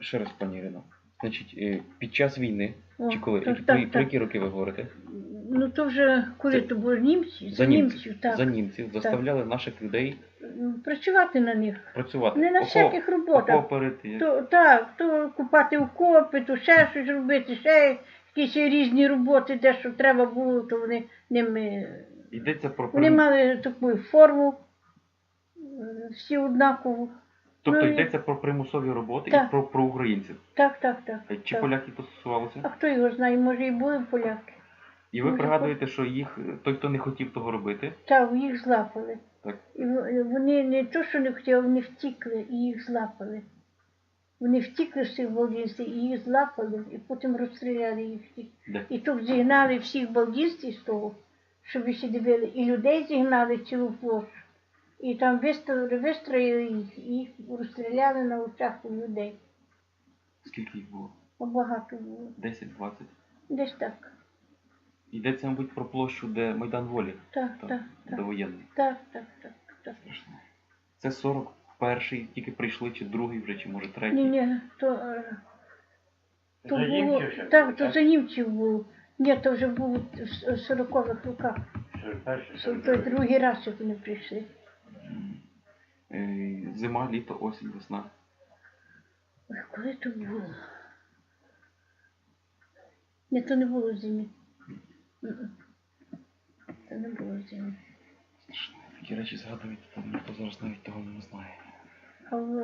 ще раз, пані Ірино. Значить, е, під час війни, О, чи коли? так, Про- так, про так. які роки ви говорите? Ну то вже коли Це то було німці, За німців. так. За німців заставляли наших людей Працювати на них. працювати. Не на Око- всяких роботах. окопи, То, так, то купати окопи, то ще щось робити, ще якісь різні роботи, де що треба було, то вони ними. Йдеться про Вони прим- мали таку форму, е, всі однакову. Тобто ну, йдеться про примусові роботи Так. і про, про українців. Так, так, так. Е, Чи так. поляки стосувалося? А хто його знає, може і були поляки. І ви може, пригадуєте, що їх той, хто не хотів того робити, Так, їх злапали. Так. І вони не то, що не хотіли, вони втікли і їх злапали. Вони втікли з цих балдінців і їх злапали, і потім розстріляли їх всіх. І тут зігнали всіх балдістів з того, щоб ви ще дивили, і людей зігнали цілу площу. І там вистроїли, їх, і їх розстріляли на очах у людей. скільки їх було? Багато було. 10-20. Десь так. Йдеться, мабуть, про площу, де Майдан Волі, Так, Так, так, так. довоєнний. Так, так, так, так. Це 41-й, тільки прийшли, чи другий вже, чи може третій. Ні, ні, то, е, то За було, німців ще так, то так? за німців було. Ні, то вже було в 40-х роках. Перший, другий. другий раз, як вони прийшли. Е, Зима, літо, осінь, весна. Ой, коли то було? Ні, то не було зимі. Це не було зимі. Такі речі згадують, там ніхто зараз навіть того не знає. А в,